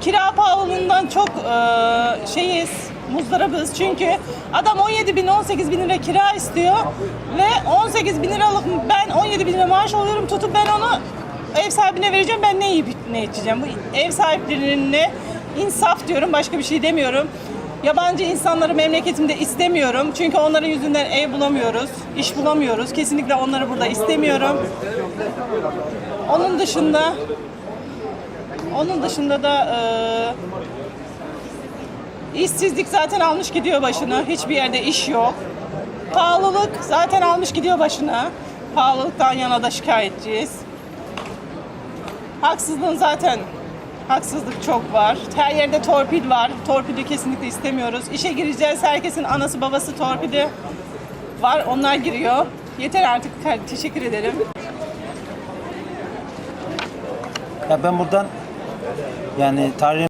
kira pahalılığından çok e, şeyiz, muzdarabız. Çünkü adam 17 bin, 18 bin lira kira istiyor ve 18 bin liralık ben 17 bin lira maaş alıyorum tutup ben onu ev sahibine vereceğim. Ben ne yiyip ne içeceğim? Bu ev sahiplerine insaf diyorum, başka bir şey demiyorum. Yabancı insanları memleketimde istemiyorum. Çünkü onların yüzünden ev bulamıyoruz, iş bulamıyoruz. Kesinlikle onları burada istemiyorum. Onun dışında onun dışında da e, işsizlik zaten almış gidiyor başını. Hiçbir yerde iş yok. Pahalılık zaten almış gidiyor başına. Pahalılıktan yana da şikayetçiyiz. Haksızlığın zaten haksızlık çok var. Her yerde torpil var. Torpili kesinlikle istemiyoruz. İşe gireceğiz. Herkesin anası babası torpili var. Onlar giriyor. Yeter artık. Teşekkür ederim. Ya ben buradan yani tarih